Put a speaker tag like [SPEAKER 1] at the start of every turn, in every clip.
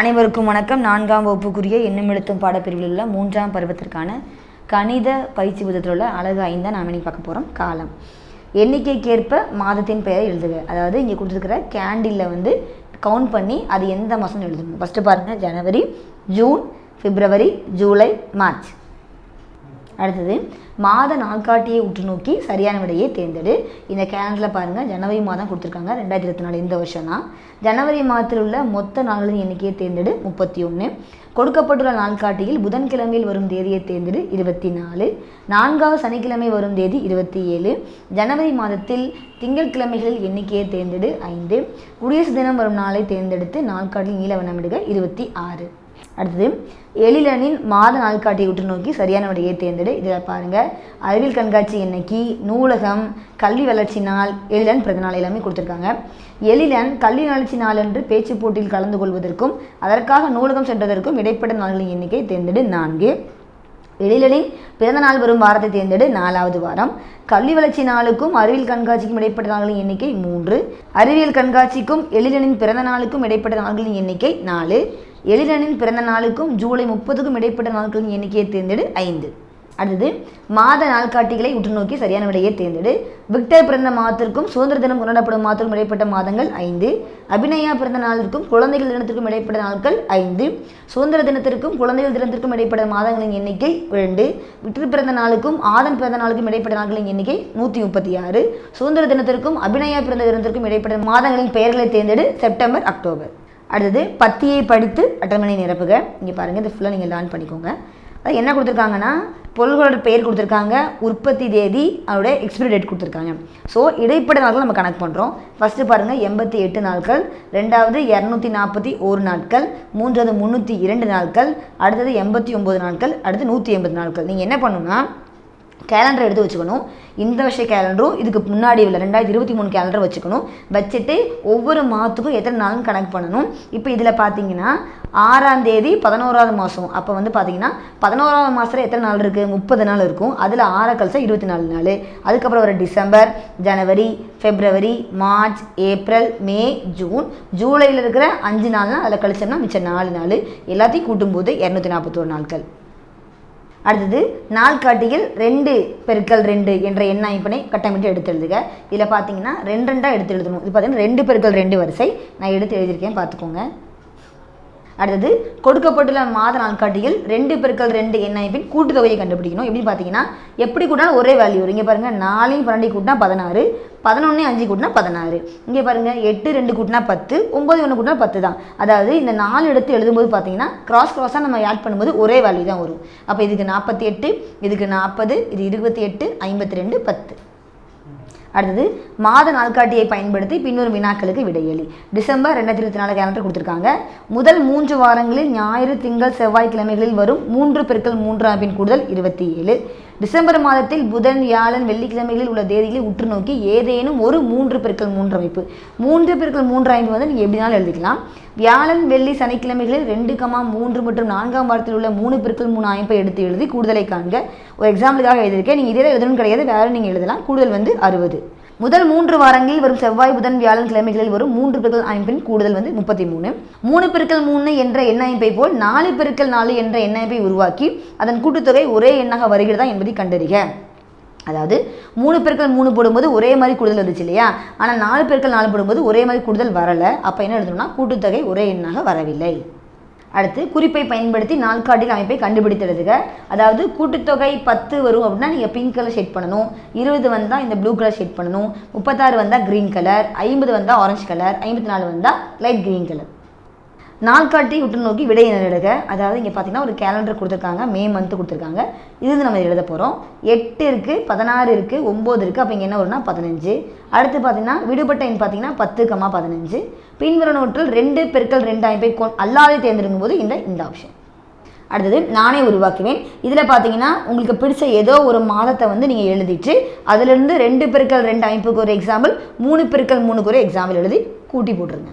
[SPEAKER 1] அனைவருக்கும் வணக்கம். நான்காம் வகுப்புக்குரிய எண்ணம் எழுத்தும் பாடப்பிரிவில் உள்ள மூன்றாம் பருவத்திற்கான கணித பயிற்சி புத்தகத்தில் உள்ள அழகு ஐந்தான் நாம் இன்னைக்கு பார்க்க போகிறோம் காலம். எண்ணிக்கைக்கேற்ப மாதத்தின் பெயரை எழுதுக. அதாவது இங்கே கொடுத்துருக்கிற கேண்டிலில் வந்து கவுண்ட் பண்ணி அது எந்த மாதம்னு எழுதணும் ஃபஸ்ட்டு பாருங்கள் ஜனவரி ஜூன் பிப்ரவரி ஜூலை மார்ச் அடுத்தது மாத நாள்காட்டியை உற்று நோக்கி சரியான விடையை தேர்ந்தெடு. இந்த கேலண்டரில் பாருங்கள் ஜனவரி மாதம் கொடுத்துருக்காங்க ரெண்டாயிரத்தி இருபத்தி நாலு இந்த வருஷம் தான். ஜனவரி மாதத்தில் உள்ள மொத்த நாள்களின் எண்ணிக்கையை தேர்ந்தெடு முப்பத்தி ஒன்று கொடுக்கப்பட்டுள்ள நாள்காட்டியில் புதன்கிழமையில் வரும் தேதியை தேர்ந்தெடு இருபத்தி நாலு. நான்காவது சனிக்கிழமை வரும் தேதி இருபத்தி ஏழு. ஜனவரி மாதத்தில் திங்கட்கிழமைகளில் எண்ணிக்கையை தேர்ந்தெடு ஐந்து. குடியரசு தினம் வரும் நாளை தேர்ந்தெடுத்து நாள்காட்டில் நீல வண்ணமிடுக இருபத்தி ஆறு. அடுத்தது எழிலனின் மாத நாள்காட்டி உற்று நோக்கி சரியான விடையை தேர்ந்தெடு. இதில் பாருங்கள் அறிவியல் கண்காட்சி இன்னைக்கு நூலகம் கல்வி வளர்ச்சி நாள் எழிலன் பிறந்த நாள் எல்லாமே கொடுத்துருக்காங்க. எழிலன் கல்வி வளர்ச்சி நாள் என்று பேச்சு போட்டியில் கலந்து கொள்வதற்கும் அதற்காக நூலகம் சென்றதற்கும் இடைப்பட்ட நாள்களின் எண்ணிக்கை தேர்ந்தெடு. நான்கு எழிலனின் பிறந்த நாள் வரும் வாரத்தை தேர்ந்தெடு. நாலாவது வாரம் கல்வி வளர்ச்சி நாளுக்கும் அறிவியல் கண்காட்சிக்கும் இடைப்பட்ட நாள்களின் எண்ணிக்கை மூன்று. அறிவியல் கண்காட்சிக்கும் எழிலனின் பிறந்த நாளுக்கும் இடைப்பட்ட நாள்களின் எண்ணிக்கை நாலு. எழிலனின் பிறந்த நாளுக்கும் ஜூலை முப்பதுக்கும் இடைப்பட்ட நாட்களின் எண்ணிக்கையை தேர்ந்தெடு ஐந்து. அடுத்தது மாத நாள்காட்டிகளை உற்று நோக்கி சரியான விடையை தேர்ந்தெடு. விக்டர் பிறந்த மாதத்திற்கும் சுதந்திர தினம் கொண்டாடப்படும் மாதத்திற்கும் இடைப்பட்ட மாதங்கள் ஐந்து. அபிநயா பிறந்த நாளிற்கும் குழந்தைகள் தினத்திற்கும் இடைப்பட்ட நாட்கள் ஐந்து. சுதந்திர தினத்திற்கும் குழந்தைகள் தினத்திற்கும் இடைப்பட்ட மாதங்களின் எண்ணிக்கை இரண்டு. விக்டர் பிறந்த நாளுக்கும் ஆதன் பிறந்த நாளுக்கும் இடைப்பட்ட நாட்களின் எண்ணிக்கை நூற்றி முப்பத்தி ஆறு. சுதந்திர தினத்திற்கும் அபிநயா பிறந்த தினத்திற்கும் இடைப்பட்ட மாதங்களின் பெயர்களை தேர்ந்தெடு செப்டம்பர் அக்டோபர். அடுத்தது பத்தியை படித்து அட்டவணை நிரப்புக. இங்கே பாருங்கள் இது ஃபுல்லாக நீங்கள் லேர்ன் பண்ணிக்கோங்க. அது என்ன கொடுத்துருக்காங்கன்னா பொருள்களோட பெயர் கொடுத்துருக்காங்க உற்பத்தி தேதி அதோட எக்ஸ்பிரி டேட் கொடுத்துருக்காங்க. ஸோ இடைப்பட்ட நாட்கள் நம்ம கணக்கு பண்ணுறோம் ஃபஸ்ட்டு பாருங்கள் எண்பத்தி எட்டு நாட்கள் ரெண்டாவது இரநூத்தி நாற்பத்தி ஒரு நாட்கள் மூன்றாவது முந்நூற்றி இரண்டு நாட்கள் அடுத்தது எண்பத்தி ஒம்பது நாட்கள் அடுத்து நூற்றி எண்பது நாட்கள். நீங்கள் என்ன பண்ணுன்னா கேலண்டர் எடுத்து வச்சுக்கணும். இந்த வருஷ கேலண்டரும் இதுக்கு முன்னாடி உள்ள ரெண்டாயிரத்தி இருபத்தி மூணு கேலண்டர் வச்சுக்கணும். வச்சுட்டு ஒவ்வொரு மாதத்துக்கும் எத்தனை நாளும் கணக்கு பண்ணணும். இப்போ இதில் பார்த்தீங்கன்னா ஆறாம் தேதி பதினோராவது மாதம் அப்போ வந்து பார்த்தீங்கன்னா பதினோராவது மாதத்தில் எத்தனை நாள் இருக்குது முப்பது நாள் இருக்கும். அதில் ஆற கழிச்சா இருபத்தி நாலு நாள். அதுக்கப்புறம் ஒரு டிசம்பர் ஜனவரி ஃபெப்ரவரி மார்ச் ஏப்ரல் மே ஜூன். ஜூலையில் இருக்கிற அஞ்சு நாள்னால் அதில் கழிச்சோம்னா மிச்சம் நாலு நாள். எல்லாத்தையும் கூட்டும்போது இரநூத்தி நாற்பத்தோரு நாட்கள். அடுத்தது நாள்காட்டியில் ரெண்டு பெருக்கல் ரெண்டு என்ற எண் அமைப்பினை கட்டமிட்டு எடுத்து எழுதுக இதில் பார்த்தீங்கன்னா ரெண்டு ரெண்டாக எடுத்து எழுதணும். இது பார்த்தீங்கன்னா ரெண்டு பெருக்கல் ரெண்டு வரிசை. நான் எடுத்து எழுதியிருக்கேன் பார்த்துக்கோங்க. அடுத்தது கொடுக்கப்பட்டுள்ள மாத நாட்காட்டியில் ரெண்டு பெருக்கள் ரெண்டு என்ஐபின் கூட்டுத்தொகையை கண்டுபிடிக்கணும். எப்படி பார்த்தீங்கன்னா எப்படி கூட்டினாலும் ஒரே வேல்யூ வரும். இங்கே பாருங்கள் நாலையும் பன்னெண்டு கூட்டினா பதினாறு பதினொன்று அஞ்சு கூட்டினா பதினாறு. இங்கே பாருங்கள் எட்டு ரெண்டு கூட்டினா பத்து ஒம்பது ஒன்று கூட்டினா பத்து தான். அதாவது இந்த நாலு எடுத்து எழுதும்போது பார்த்தீங்கன்னா கிராஸ் கிராஸாக நம்ம ஆட் பண்ணும்போது ஒரே வேல்யூ தான் வரும். அப்போ இதுக்கு நாற்பத்தி எட்டு இதுக்கு நாற்பது இது இருபத்தி எட்டு ஐம்பத்தி ரெண்டு பத்து. அடுத்தது மாத நாள்காட்டியை பயன்படுத்தி பின்வரும் வினாக்களுக்கு விடையளி டிசம்பர் ரெண்டாயிரத்தி இருபத்தி நாலு கேலண்டர் கொடுத்துருக்காங்க. முதல் மூன்று வாரங்களில் ஞாயிறு திங்கள் செவ்வாய்க்கிழமைகளில் வரும் மூன்று பெருக்கள் மூன்று அமைப்பின் கூடுதல் இருபத்தி ஏழு டிசம்பர் மாதத்தில் புதன் வியாழன் வெள்ளிக்கிழமைகளில் உள்ள தேதிகளை உற்று நோக்கி ஏதேனும் ஒரு மூன்று பெருக்கள் மூன்று அமைப்பு. மூன்று பெருக்கள் மூன்று அமைப்பு வந்து நீங்கள் எப்படினாலும் எழுதிக்கலாம். வியாழன் வெள்ளி சனிக்கிழமைகளில் ரெண்டு கமா மூன்று மற்றும் நான்காம் வாரத்தில் உள்ள மூணு பிற்கள் மூணு அமைப்பை எடுத்து எழுதி கூடுதலை காண்க. ஒரு எக்ஸாம்பிளுக்காக எழுதியிருக்கேன். நீங்கள் இதே எழுதணும் கிடையாது. வேறு நீங்கள் எழுதலாம். கூடுதல் வந்து அறுபது. முதல் மூன்று வாரங்களில் வரும் செவ்வாய் புதன் வியாழன் கிழமைகளில் வரும் மூன்று பெருக்கள் அமைப்பின் கூடுதல் வந்து முப்பத்தி மூணு. மூணு பெருக்கள் மூணு என்ற எண்ண அமைப்பை போல் நாலு பெருக்கள் நாலு என்ற எண்ண அமைப்பை உருவாக்கி அதன் கூட்டுத்தொகை ஒரே எண்ணாக வருகிறதா என்பதை கண்டறிக. அதாவது மூணு பெருக்கள் மூணு போடும்போது ஒரே மாதிரி கூடுதல் வந்துச்சு இல்லையா? ஆனால் நாலு பெருக்கள் நாலு போடும்போது ஒரே மாதிரி கூடுதல் வரலை. அப்போ என்ன எழுதணும்னா கூட்டுத்தொகை ஒரே எண்ணாக வரவில்லை. அடுத்து குறிப்பை பயன்படுத்தி நாள்காட்டில் அமைப்பை கண்டுபிடித்து எழுதுக. அதாவது கூட்டுத்தொகை பத்து வரும் அப்படின்னா நீங்கள் பிங்க் கலர் ஷேட் பண்ணணும். இருபது வந்தால் இந்த ப்ளூ கலர் ஷேட் பண்ணணும். முப்பத்தாறு வந்தால் க்ரீன் கலர் ஐம்பது வந்தால் ஆரஞ்சு கலர் ஐம்பத்தி நாலு வந்தால் லைட் க்ரீன் கலர் நாள்காட்டி உற்று நோக்கி விடை எழுதுக அதாவது இங்கே பார்த்தீங்கன்னா ஒரு கேலண்டர் கொடுத்துருக்காங்க. மே மந்த்து கொடுத்துருக்காங்க. இது நம்ம எழுத போகிறோம் எட்டு இருக்குது பதினாறு இருக்குது ஒம்பது இருக்குது அப்போ இங்கே என்ன வரும்னா பதினஞ்சு. அடுத்து பார்த்தீங்கன்னா விடுபட்ட எண் பார்த்தீங்கன்னா பத்து கம்மா பதினஞ்சு. பின்வரும் நோட்டில் ரெண்டு பெருக்கள் ரெண்டு அமைப்பை கொ அல்லாதே தேர்ந்தெடுக்கும் போது இந்த இந்த ஆப்ஷன் அடுத்தது நானே உருவாக்குவேன். இதில் பார்த்தீங்கன்னா உங்களுக்கு பிடிச்ச ஏதோ ஒரு மாதத்தை வந்து நீங்கள் எழுதிட்டு அதிலிருந்து ரெண்டு பெருக்கள் ரெண்டு அமைப்புக்கு ஒரு எக்ஸாம்பிள் மூணு பெருக்கள் மூணுக்கு ஒரு எக்ஸாம்பிள் எழுதி கூட்டி போட்டுருங்க.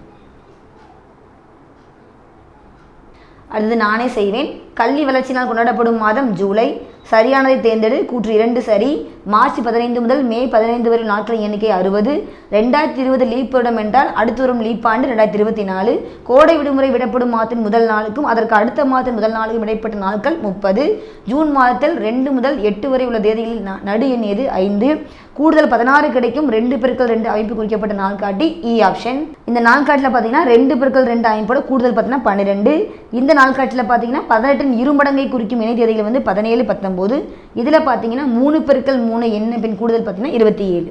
[SPEAKER 1] அடுத்து நானே செய்வேன். கல்வி வளர்ச்சினால் கொண்டாடப்படும் மாதம் ஜூலை. சரியானதை தேர்ந்தெடு. கூற்று இரண்டு சரி. மார்ச் பதினைந்து முதல் மே பதினைந்து வரை நாட்களின் எண்ணிக்கை அறுபது. ரெண்டாயிரத்தி இருபது லீப் வருடம் என்றால் அடுத்து வரும் லீப் ஆண்டு ரெண்டாயிரத்தி இருபத்தி நாலு. கோடை விடுமுறை விடப்படும் மாதத்தின் முதல் நாளுக்கும் அதற்கு அடுத்த மாதத்தின் முதல் நாளுக்கும் இடைப்பட்ட நாட்கள் முப்பது. ஜூன் மாதத்தில் ரெண்டு முதல் எட்டு வரை உள்ள தேதிகளில் ந- நடு எண்ணியது ஐந்து. கூடுதல் பதினாறு கிடைக்கும் ரெண்டு பெருக்கள் ரெண்டு அமைப்பு குறிக்கப்பட்ட நாள்காட்டி இ e ஆப்ஷன் இந்த நாள்காட்டில் பார்த்தீங்கன்னா ரெண்டு பெருக்கள் ரெண்டு அமைப்போட கூடுதல் பார்த்தீங்கன்னா பன்னிரெண்டு. இந்த நாள்காட்டில் பார்த்தீங்கன்னா பதினெட்டின் இருமடங்கை குறிக்கும் இணை தேதிகள் வந்து பதினேழு பத்தொன்பது இதில் பார்த்தீங்கன்னா மூணு பெருக்கள் மூணு என்ன பின் கூடுதல் பார்த்தீங்கன்னா இருபத்தி ஏழு.